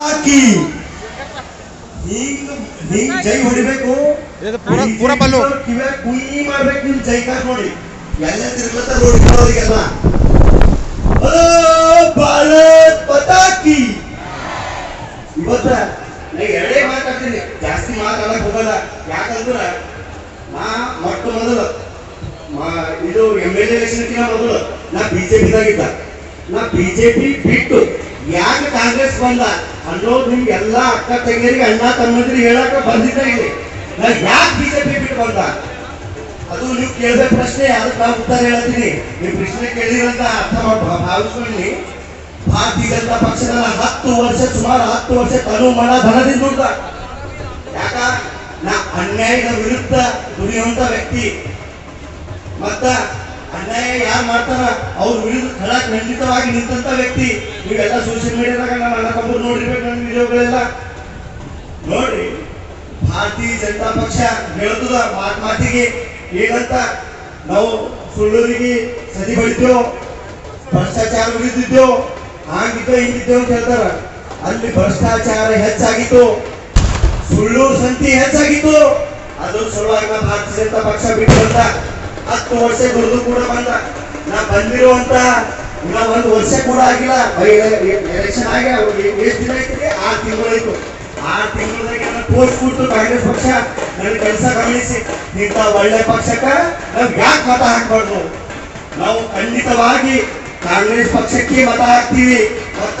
ಹಾಕಿ. ಹಿಂಗ್ ಹಿಂಗ್ ಜೈ ಹೊಡಿಬೇಕು. ಪೂರ ಬಲ್ಲು. ಕಿವ್ಯಾ ಕುಯ್ ಮಾಡ್ಬೇಕು ನಿಮ್ ಜೈಕಾರ್ ನೋಡಿ. ಎಲ್ಲ ತಿರ್ಗತ್ತ ನೋಡಿ ಅವರಿಗೆಲ್ಲ ಭಾರತ್ ಪತಾಕಿ. ಇವತ್ತ ನಾ ಎರಡೇ ಮಾತಾಡ್ತೀನಿ. ಜಾಸ್ತಿ ಮಾತಾಡಕ್ ಹೋಗಲ್ಲ. ಯಾಕಂದ್ರ ನಾ ಮೊಟ್ಟ ಮೊದಲು ಇದು ಎಂ ಎಲ್ ಎಲೆಕ್ಷನ್ಕಿನ ಮೊದಲು ನಾ ಬಿಜೆಪಿದಾಗಿದ್ದ ನಾ ಬಿಜೆಪಿ ಬಿಟ್ಟು ಯಾಕೆ ಕಾಂಗ್ರೆಸ್ ಬಂದ? ಅನ್ನೋದು ನಿಮ್ಗೆ ಎಲ್ಲ ಅಕ್ಕ ತಂಗಿಯರಿಗೆ, ಅಣ್ಣ ತಮ್ಮಂದ್ರಿಗೆ ಹೇಳಕ ಬಂದಿದ್ದ ಇಲ್ಲಿ. ನಾ ಯಾಕೆ ಬಿಜೆಪಿ ಬಿಟ್ಟು ಬಂದ? ಅದು ನೀವು ಕೇಳ್ಬೇಕು ಪ್ರಶ್ನೆ, ಅದಕ್ಕೆ ನಾವು ಉತ್ತರ ಹೇಳ್ತೀನಿ. ನೀವು ಪ್ರಶ್ನೆ ಕೇಳಿರಂತ ಅರ್ಥ ಮಾಡಿ ಭಾವಿಸ್ಕೊಳ್ಳಿ. ಭಾರತೀಯ ಜನತಾ ಪಕ್ಷದ ಹತ್ತು ವರ್ಷ, ಸುಮಾರು ಹತ್ತು ವರ್ಷ ತನು ಮನ ಧನದಿಂದ ದುಡ್ದ ಯಾಕ? ನಾ ಅನ್ಯಾಯದ ವಿರುದ್ಧ ದುಡಿಯುವಂತ ವ್ಯಕ್ತಿ. ಮತ್ತ ಯಾರು ಮಾಡ್ತಾರ, ಅವ್ರು ಉಳಿದು ಖಡ ಖಂಡಿತವಾಗಿ ನಿಂತಂತ ವ್ಯಕ್ತಿ. ಈಗೆಲ್ಲ ಸೋಷಿಯಲ್ ಮೀಡಿಯಾದಾಗ ನಮ್ಮ ಅಣ್ಣ ತಮ್ಮರು ನೋಡಿರ್ಬೇಕು ನನ್ನ ವಿಡಿಯೋಗಳೆಲ್ಲ ನೋಡ್ರಿ, ಭಾರತೀಯ ಜನತಾ ಪಕ್ಷ ಹೇಳ್ತದ ಮಾತ್ ಮಾತಿಗೆ, ಏನಂತ ನಾವು ಸುಳ್ಳೂರಿಗೆ ಸದಿ ಬಡಿತೇವು ಭ್ರಷ್ಟಾಚಾರ ಉಳಿದಿದ್ದೇವು ಹಾಗಿದ್ದೋ ಹಿಂಗಿದ್ದೇವೆ ಅಂತ ಹೇಳ್ತಾರ. ಅಲ್ಲಿ ಭ್ರಷ್ಟಾಚಾರ ಹೆಚ್ಚಾಗಿತ್ತು, ಸುಳ್ಳೂರು ಸಂತಿ ಹೆಚ್ಚಾಗಿತ್ತು. ಅದ್ರ ಸಲುವಾಗಿ ಭಾರತೀಯ ಜನತಾ ಪಕ್ಷ ಬಿಟ್ಟು ಬಂದ. ಹತ್ತು ವರ್ಷ ಗುರುದು ಕೂಡ ಬಂದ. ನಾ ಬಂದಿರುವಂತ ಇನ್ನ ಒಂದು ವರ್ಷ ಕೂಡ ಆಗಿಲ್ಲ. ಎಲೆಕ್ಷನ್ ಆಗಿ ಎಷ್ಟು ದಿನ ಐತಿ ಆರು ತಿಂಗಳಾಯ್ತು. ಆರು ತಿಂಗಳದಾಗ ಪೋಸ್ಟ್ ಕೊಟ್ಟು ಕಾಂಗ್ರೆಸ್ ಪಕ್ಷ ನನ್ನ ಕೆಲಸ ಗಮನಿಸಿ. ಇಂಥ ಒಳ್ಳೆ ಪಕ್ಷಕ್ಕ ನಾವ್ ಯಾಕೆ ಮತ ಹಾಕ್ಬಾರ್ದು? ನಾವು ಖಂಡಿತವಾಗಿ ಕಾಂಗ್ರೆಸ್ ಪಕ್ಷಕ್ಕೆ ಮತ ಹಾಕ್ತೀವಿ. ಮತ್ತ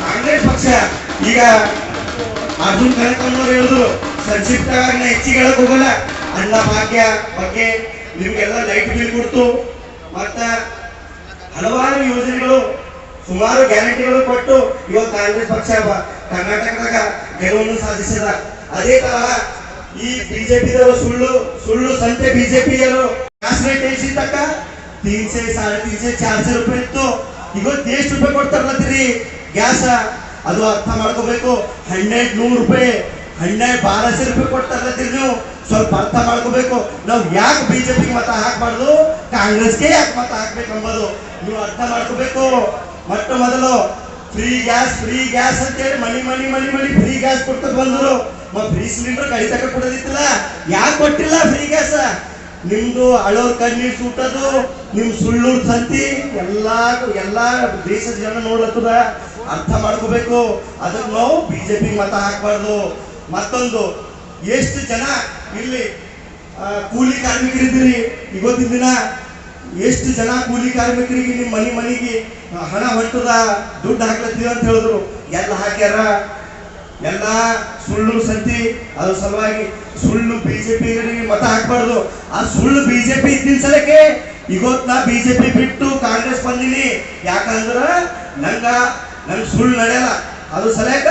ಕಾಂಗ್ರೆಸ್ ಪಕ್ಷ, ಈಗ ಅರ್ಜುನ್ ಕನಕಮ್ಮನವ್ರು ಹೇಳಿದ್ರು, ಸಂಕ್ಷಿಪ್ತವಾಗಿ ನಾ ಹೆಚ್ಚಿಗೆ ಹೇಳಕ್ ಹೋಗಲ್ಲ. ಅನ್ನ ಭಾಗ್ಯ ಬಗ್ಗೆ ನಿಮ್ಗೆಲ್ಲ ಲೈಟ್ ಬಿಲ್ ಕೊಡ್ತು. ಮತ್ತ ಹಲವಾರು ಯೋಜನೆಗಳು, ಸುಮಾರು ಗ್ಯಾರಂಟಿಗಳು ಕೊಟ್ಟು ಇವತ್ತು ಕಾಂಗ್ರೆಸ್ ಪಕ್ಷ ಕರ್ನಾಟಕದಾಗ ಗೆಲುವನ್ನು ಸಾಧಿಸಿದ. ಅದೇ ತರಹ ಈ ಬಿಜೆಪಿದವರು ಸುಳ್ಳು ಸುಳ್ಳು ಸಂತೆ ಬಿಜೆಪಿಯವರು ರೇಟ್ ಎಷ್ಟು ತಕ್ಕ ತೀನ್ಸೆ ಸಾಡೆ ತೀನ್ಸೆ ಚಾರ್ಸೆ ರೂಪಾಯಿ ಇತ್ತು. ಇವತ್ತು ಎಷ್ಟು ರೂಪಾಯಿ ಕೊಡ್ತಾರತ್ತೀರಿ ಗ್ಯಾಸ? ಅದು ಅರ್ಥ ಮಾಡ್ಕೋಬೇಕು. ಹನ್ನೆರಡು ನೂರು ರೂಪಾಯಿ, ಹನ್ನೆರಡು ಬಾರಸೆ ರೂಪಾಯಿ ಕೊಡ್ತಾರತ್ತೀರಿ ನೀವು. ಸ್ವಲ್ಪ ಅರ್ಥ ಮಾಡ್ಕೋಬೇಕು. ನಾವು ಯಾಕೆ ಬಿಜೆಪಿಗೆ ಮತ ಹಾಕ್ಬಾರ್ದು? ಕಾಂಗ್ರೆಸ್ಗೆ ಯಾಕೆ ಮತ ಹಾಕ್ಬೇಕು ಅಂಬೋದು ನೀವು ಅರ್ಥ ಮಾಡ್ಕೋಬೇಕು. ಮೊಟ್ಟ ಮೊದಲು ಫ್ರೀ ಗ್ಯಾಸ್ ಫ್ರೀ ಗ್ಯಾಸ್ ಅಂತೇಳಿ ಮನಿ ಮನಿ ಮನಿ ಮನಿ ಫ್ರೀ ಗ್ಯಾಸ್ ಕೊಡ್ತಾರೆ ಬಂದರು. ಮತ್ತೆ ಫ್ರೀ ಸಿಲಿಂಡರ್ ಕಡಿತಕ ಕೊಡೋದಿತ್ತಲ್ಲ? ಯಾಕೆ ಕೊಟ್ಟಿಲ್ಲ ಫ್ರೀ ಗ್ಯಾಸ್ ನಿಮ್ದು ಅಳೋರ್ ಕಣ್ಣೀರ್ ಸುಟ್ಟದು, ನಿಮ್ ಸುಳ್ಳು ಸಂತಿ ಎಲ್ಲಾ ಎಲ್ಲಾ ದೇಶದ ಜನ ನೋಡ್ಲತ್ತದ ಅರ್ಥ ಮಾಡ್ಕೋಬೇಕು. ಅದಕ್ಕೆ ನಾವು ಬಿಜೆಪಿ ಮತ ಹಾಕ್ಬಾರ್ದು. ಮತ್ತೊಂದು ಎಷ್ಟು ಜನ ಇಲ್ಲಿ ಕೂಲಿ ಕಾರ್ಮಿಕರಿದ್ದೀರಿ? ಇವತ್ತಿನ ದಿನ ಎಷ್ಟು ಜನ ಕೂಲಿ ಕಾರ್ಮಿಕರಿಗೆ ನಿಮ್ಮ ಮನೆ ಮನಿಗೆ ಹಣ ಹೊಂಟದ, ದುಡ್ಡು ಹಾಕ್ಲತ್ತೀವಿ ಅಂತ ಹೇಳಿದ್ರು. ಎಲ್ಲ ಹಾಕ್ಯಾರ? ಎಲ್ಲ ಸುಳ್ಳು ಸಂತಿ, ಅದ್ರ ಸಲುವಾಗಿ ಸುಳ್ಳು ಬಿಜೆಪಿ ಮತ ಹಾಕ್ಬಾರ್ದು. ಆ ಸುಳ್ಳು ಬಿಜೆಪಿ ಇದ್ದಿನ ಸಲಕ್ಕೆ ಇವತ್ತು ನಾ ಬಿಜೆಪಿ ಬಿಟ್ಟು ಕಾಂಗ್ರೆಸ್ ಬಂದಿನಿ. ಯಾಕಂದ್ರ ನಂಗ, ನಂಗೆ ಸುಳ್ಳು ನಡೆಯಲ್ಲ. ಅದು ಸಲಕ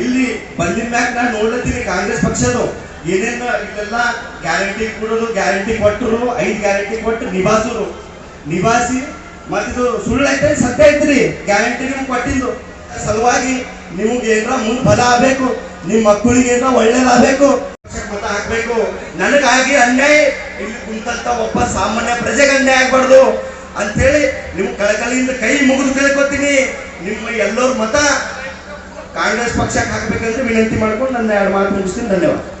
ಇಲ್ಲಿ ಬಂದಿನ ಮ್ಯಾಗ ನಾನು ನೋಡ್ಲತ್ತೀನಿ ಕಾಂಗ್ರೆಸ್ ಪಕ್ಷದ ಏನೇನು ಇಲ್ಲೆಲ್ಲ ಗ್ಯಾರಂಟಿ ಕೊಡೋದು ಗ್ಯಾರಂಟಿ ಕೊಟ್ಟರು, ಐದು ಗ್ಯಾರಂಟಿ ಕೊಟ್ಟು ನಿಭಾಸೋರು ನಿಭಾಯಿಸಿ ಮತ್ತಿದು ಸುಳ್ಳು ಐತೆ, ಸತ್ಯ ಐತ್ರಿ. ಗ್ಯಾರಂಟಿ ನಿಮ್ಗೆ ಕೊಟ್ಟಿದ್ದು. ಸಲುವಾಗಿ ನಿಮ್ಗೆ ಏನರ ಮುಂದೆ ಬಲ ಆಗ್ಬೇಕು ನಿಮ್ಮ ಮಕ್ಕಳಿಗೆ ಏನಾರ ಒಳ್ಳೇದಾಗಬೇಕು ಮತ ಹಾಕ್ಬೇಕು. ನನಗಾಗಿ ಅನ್ಯಾಯ, ಇಲ್ಲಿ ಕುಂತಂತ ಒಬ್ಬ ಸಾಮಾನ್ಯ ಪ್ರಜೆಗೆ ಅನ್ಯಾಯ ಆಗ್ಬಾರ್ದು ಅಂತೇಳಿ ನಿಮ್ ಕಳಕಳಿಯಿಂದ ಕೈ ಮುಗಿದು ಕೇಳ್ಕೊತೀನಿ ನಿಮ್ಮ ಎಲ್ಲರ ಮತ ಕಾಂಗ್ರೆಸ್ ಪಕ್ಷಕ್ಕೆ ಹಾಕ್ಬೇಕಂತ ವಿನಂತಿ ಮಾಡ್ಕೊಂಡು ನನ್ನ ಎರಡು ಮಾತು ಮುಗಿಸ್ತೀನಿ. ಧನ್ಯವಾದ.